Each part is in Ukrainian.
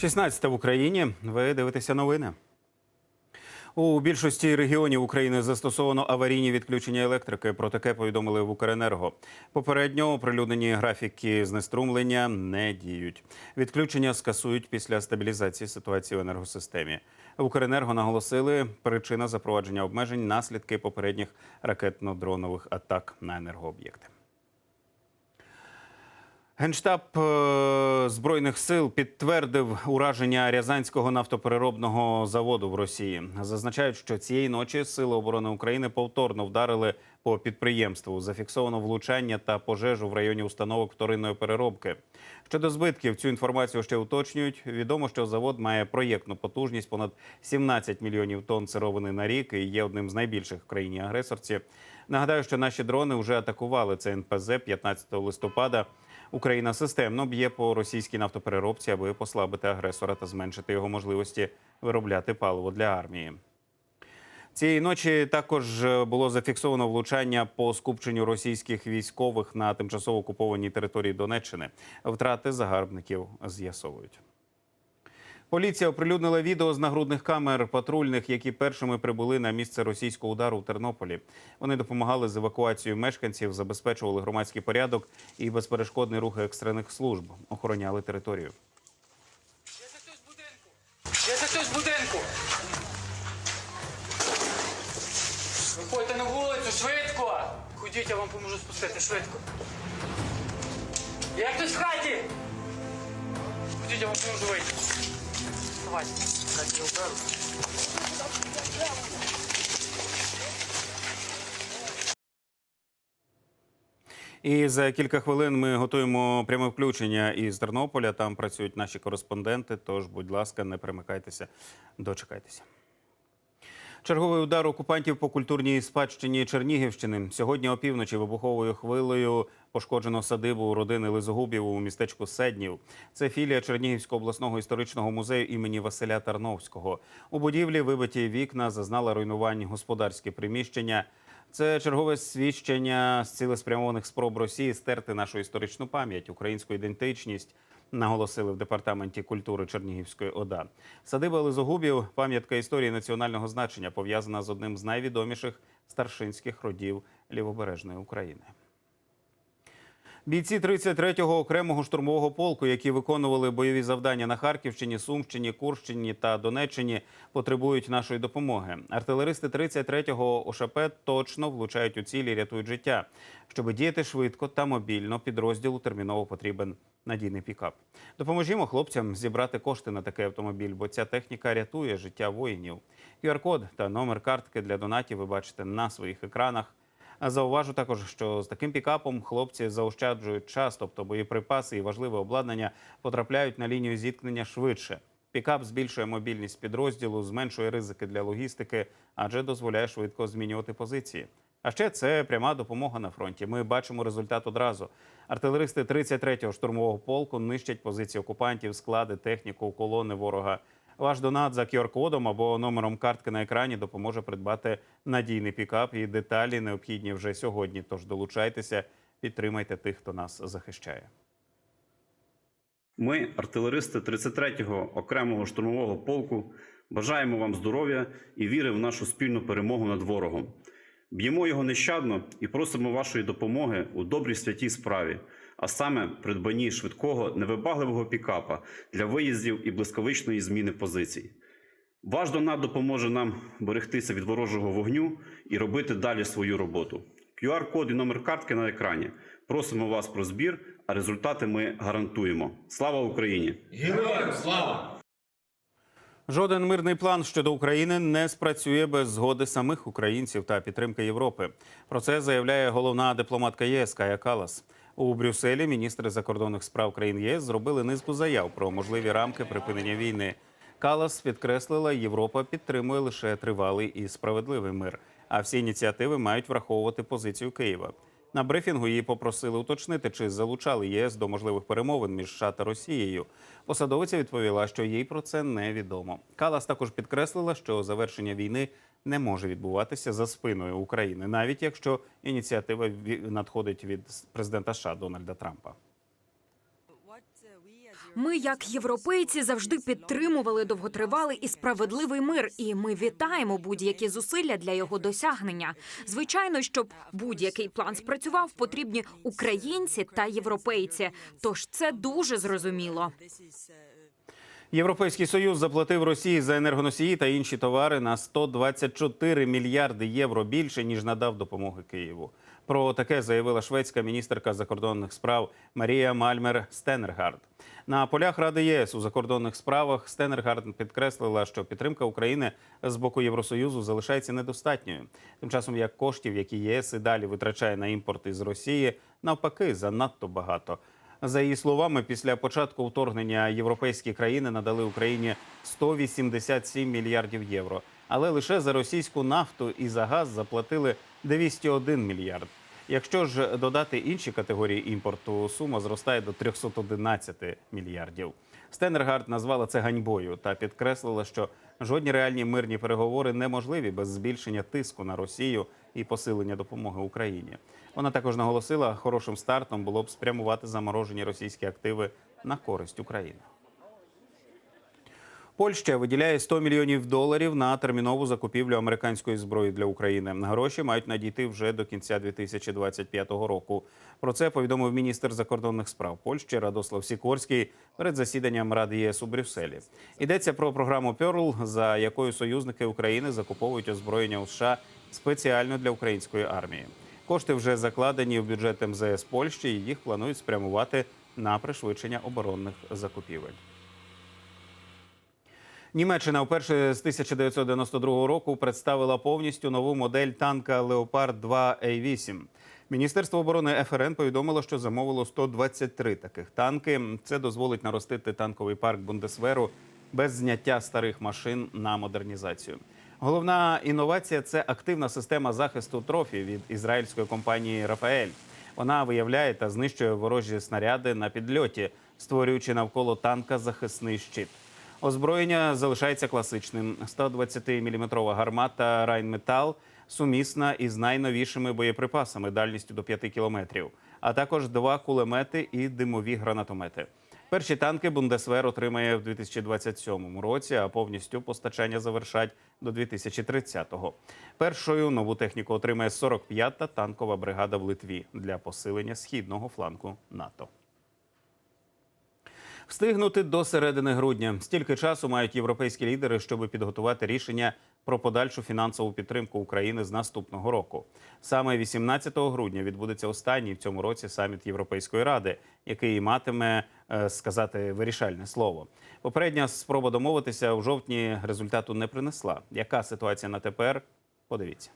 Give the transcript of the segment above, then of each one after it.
16 в Україні. Ви дивитеся новини. У більшості регіонів України застосовано аварійні відключення електрики. Про таке повідомили в Укренерго. Попередньо оприлюднені графіки знеструмлення не діють. Відключення скасують після стабілізації ситуації в енергосистемі. В Укренерго наголосили, причина запровадження обмежень наслідки попередніх ракетно-дронових атак на енергооб'єкти. Генштаб е, збройних сил підтвердив ураження Рязанського нафтопереробного заводу в Росії. Зазначають, що цієї ночі сили оборони України повторно вдарили по підприємству. Зафіксовано влучання та пожежу в районі установок вторинної переробки. Щодо збитків, цю інформацію ще уточнюють. Відомо, що завод має проєктну потужність понад 17 мільйонів тонн сировини на рік і є одним з найбільших в країні агресорці. Нагадаю, що наші дрони вже атакували це НПЗ 15 листопада. Україна системно б'є по російській нафтопереробці, аби послабити агресора та зменшити його можливості виробляти паливо для армії. Цієї ночі також було зафіксовано влучання по скупченню російських військових на тимчасово окупованій території Донеччини. Втрати загарбників з'ясовують. Поліція оприлюднила відео з нагрудних камер патрульних, які першими прибули на місце російського удару в Тернополі. Вони допомагали з евакуацією мешканців, забезпечували громадський порядок і безперешкодний рух екстрених служб, охороняли територію. Я за хтось в будинку. Виходьте на вулицю, швидко. Ходіть, я вам поможу спустити, швидко. Є хтось в хаті? Ходіть, я вам поможу вийти. Я оберу. І за кілька хвилин ми готуємо пряме включення із Тернополя. Там працюють наші кореспонденти. Тож, будь ласка, не примикайтеся, дочекайтеся. Черговий удар окупантів по культурній спадщині Чернігівщини. Сьогодні опівночі вибуховою хвилею пошкоджено садибу родини Лизогубів у містечку Седнів. Це філія Чернігівського обласного історичного музею імені Василя Тарновського. У будівлі вибиті вікна зазнала руйнувань господарські приміщення. Це чергове свідчення з цілеспрямованих спроб Росії стерти нашу історичну пам'ять, українську ідентичність. Наголосили в департаменті культури Чернігівської ОДА. Садиба Лизогубів пам'ятка історії національного значення, пов'язана з одним з найвідоміших старшинських родів лівобережної України. Бійці 33-го окремого штурмового полку, які виконували бойові завдання на Харківщині, Сумщині, Курщині та Донеччині, потребують нашої допомоги. Артилеристи 33-го ОШП точно влучають у цілі, рятують життя. Щоб діяти швидко та мобільно, підрозділу терміново потрібен надійний пікап. Допоможімо хлопцям зібрати кошти на такий автомобіль, бо ця техніка рятує життя воїнів. QR-код та номер картки для донатів ви бачите на своїх екранах. Зауважу також, що з таким пікапом хлопці заощаджують час, тобто боєприпаси і важливе обладнання потрапляють на лінію зіткнення швидше. Пікап збільшує мобільність підрозділу, зменшує ризики для логістики, адже дозволяє швидко змінювати позиції. А ще це пряма допомога на фронті. Ми бачимо результат одразу. Артилеристи 33-го штурмового полку нищать позиції окупантів, склади, техніку, колони ворога. Ваш донат за QR-кодом або номером картки на екрані допоможе придбати надійний пікап і деталі необхідні вже сьогодні. Тож долучайтеся, підтримайте тих, хто нас захищає. Ми, артилеристи 33-го окремого штурмового полку, бажаємо вам здоров'я і віри в нашу спільну перемогу над ворогом. Б'ємо його нещадно і просимо вашої допомоги у добрій святій справі, а саме придбанні швидкого невибагливого пікапа для виїздів і блискавичної зміни позицій. Ваш донат допоможе нам берегтися від ворожого вогню і робити далі свою роботу. QR-код і номер картки на екрані. Просимо вас про збір, а результати ми гарантуємо. Слава Україні! Героям слава! Жоден мирний план щодо України не спрацює без згоди самих українців та підтримки Європи. Про це заявляє головна дипломатка ЄС Кая Калас. У Брюсселі міністри закордонних справ країн ЄС зробили низку заяв про можливі рамки припинення війни. Калас підкреслила, Європа підтримує лише тривалий і справедливий мир. А всі ініціативи мають враховувати позицію Києва. На брифінгу її попросили уточнити, чи залучали ЄС до можливих перемовин між США та Росією. Посадовиця відповіла, що їй про це невідомо. Калас також підкреслила, що завершення війни не може відбуватися за спиною України, навіть якщо ініціатива надходить від президента США Дональда Трампа. Ми, як європейці, завжди підтримували довготривалий і справедливий мир, і ми вітаємо будь-які зусилля для його досягнення. Звичайно, щоб будь-який план спрацював, потрібні українці та європейці. Тож це дуже зрозуміло. Європейський союз заплатив Росії за енергоносії та інші товари на 124 мільярди євро більше ніж надав допомоги Києву. Про таке заявила шведська міністерка закордонних справ Марія Мальмер Стенергард. На полях Ради ЄС у закордонних справах Стенергард підкреслила, що підтримка України з боку Євросоюзу залишається недостатньою. Тим часом як коштів, які ЄС і далі витрачає на імпорт із Росії, навпаки, занадто багато. За її словами, після початку вторгнення європейські країни надали Україні 187 мільярдів євро. Але лише за російську нафту і за газ заплатили 201 мільярд. Якщо ж додати інші категорії імпорту, сума зростає до 311 мільярдів. Стенергард назвала це ганьбою та підкреслила, що жодні реальні мирні переговори неможливі без збільшення тиску на Росію і посилення допомоги Україні. Вона також наголосила, хорошим стартом було б спрямувати заморожені російські активи на користь України. Польща виділяє 100 мільйонів доларів на термінову закупівлю американської зброї для України. Гроші мають надійти вже до кінця 2025 року. Про це повідомив міністр закордонних справ Польщі Радослав Сікорський перед засіданням Ради ЄС у Брюсселі. Йдеться про програму Пьорл, за якою союзники України закуповують озброєння у США спеціально для української армії. Кошти вже закладені в бюджет МЗС Польщі, і їх планують спрямувати на пришвидшення оборонних закупівель. Німеччина вперше з 1992 року представила повністю нову модель танка Леопард 2 А8. Міністерство оборони ФРН повідомило, що замовило 123 таких танки. Це дозволить наростити танковий парк Бундесверу без зняття старих машин на модернізацію. Головна інновація це активна система захисту трофі від ізраїльської компанії Рафаель. Вона виявляє та знищує ворожі снаряди на підльоті, створюючи навколо танка захисний щит. Озброєння залишається класичним. 120-мм гармата Райнметал сумісна із найновішими боєприпасами дальністю до 5 кілометрів, а також два кулемети і димові гранатомети. Перші танки Бундесвер отримає в 2027 році, а повністю постачання завершать до 2030-го. Першою нову техніку отримає 45-та танкова бригада в Литві для посилення східного фланку НАТО. Встигнути до середини грудня. Стільки часу мають європейські лідери, щоб підготувати рішення про подальшу фінансову підтримку України з наступного року. Саме 18 грудня відбудеться останній в цьому році саміт Європейської ради, який матиме сказати вирішальне слово. Попередня спроба домовитися у жовтні результату не принесла. Яка ситуація на тепер? Подивіться.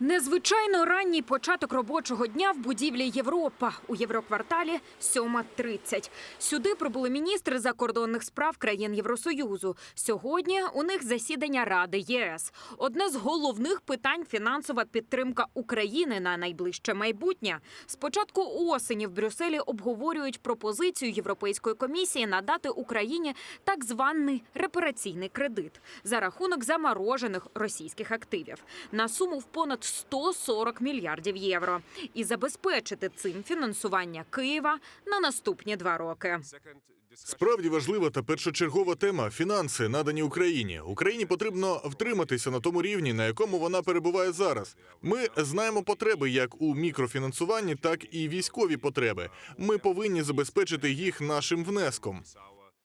Незвичайно ранній початок робочого дня в будівлі Європа у Єврокварталі 7.30. Сюди прибули міністри закордонних справ країн Євросоюзу. Сьогодні у них засідання Ради ЄС. Одне з головних питань фінансова підтримка України на найближче майбутнє. Спочатку осені в Брюсселі обговорюють пропозицію Європейської комісії надати Україні так званий репараційний кредит за рахунок заморожених російських активів на суму в понад 140 мільярдів євро і забезпечити цим фінансування Києва на наступні два роки. Справді важлива та першочергова тема фінанси, надані Україні. Україні потрібно втриматися на тому рівні, на якому вона перебуває зараз. Ми знаємо потреби як у мікрофінансуванні, так і військові потреби. Ми повинні забезпечити їх нашим внеском.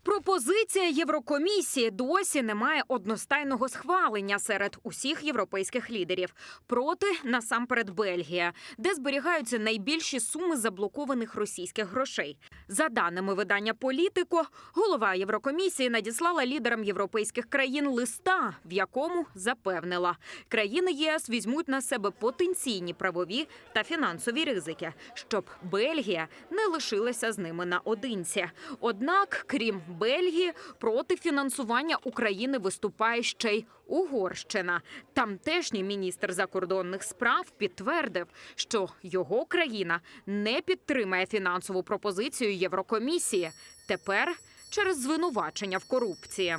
Пропозиція Єврокомісії досі не має одностайного схвалення серед усіх європейських лідерів. Проти насамперед Бельгія, де зберігаються найбільші суми заблокованих російських грошей. За даними видання Політико, голова Єврокомісії надіслала лідерам європейських країн листа, в якому запевнила, країни єС візьмуть на себе потенційні правові та фінансові ризики, щоб Бельгія не лишилася з ними наодинці. Однак, крім Бельгії, проти фінансування України виступає ще й Угорщина. Тамтешній міністр закордонних справ підтвердив, що його країна не підтримає фінансову пропозицію Єврокомісії. Тепер через звинувачення в корупції.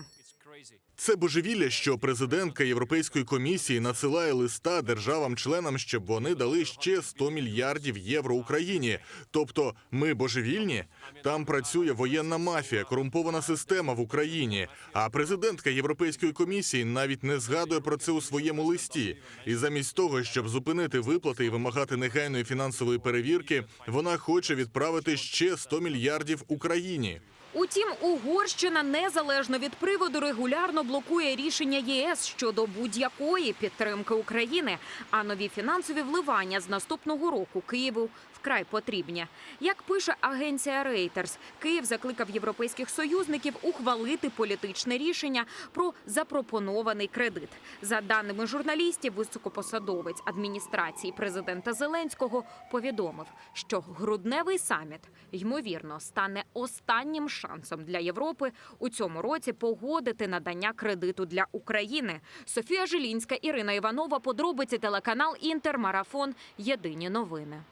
Це божевілля, що президентка Європейської комісії надсилає листа державам-членам, щоб вони дали ще 100 мільярдів євро Україні. Тобто, ми божевільні? Там працює воєнна мафія, корумпована система в Україні. А президентка Європейської комісії навіть не згадує про це у своєму листі. І замість того, щоб зупинити виплати і вимагати негайної фінансової перевірки, вона хоче відправити ще 100 мільярдів Україні. Утім, Угорщина незалежно від приводу регулярно блокує рішення ЄС щодо будь-якої підтримки України. А нові фінансові вливання з наступного року Києву вкрай потрібні. Як пише агенція Reuters, Київ закликав європейських союзників ухвалити політичне рішення про запропонований кредит. За даними журналістів, високопосадовець адміністрації президента Зеленського повідомив, що грудневий саміт ймовірно стане останнім шансом для Європи у цьому році погодити надання кредиту для України. Софія Жилінська, Ірина Іванова. Подробиці телеканал Інтермарафон. Єдині новини.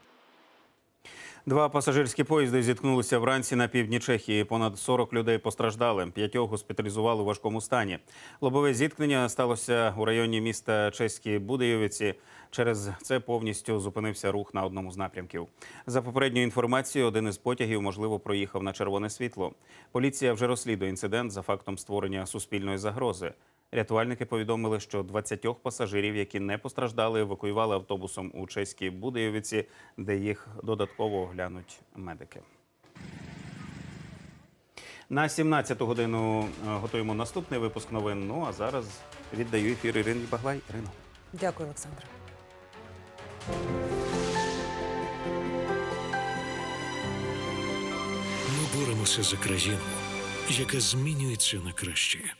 Два пасажирські поїзди зіткнулися вранці на півдні Чехії. Понад 40 людей постраждали. П'ятьох госпіталізували у важкому стані. Лобове зіткнення сталося у районі міста Чеські Будеєвиці. Через це повністю зупинився рух на одному з напрямків. За попередньою інформацією, один із потягів можливо проїхав на червоне світло. Поліція вже розслідує інцидент за фактом створення суспільної загрози. Рятувальники повідомили, що 20 пасажирів, які не постраждали, евакуювали автобусом у чеській Будеєвиці, де їх додатково оглянуть медики. На 17-ту годину е, готуємо наступний випуск новин. Ну а зараз віддаю ефір Ірині Баглай. Ірино. Дякую, Олександре. Ми боремося за країну, яка змінюється на краще.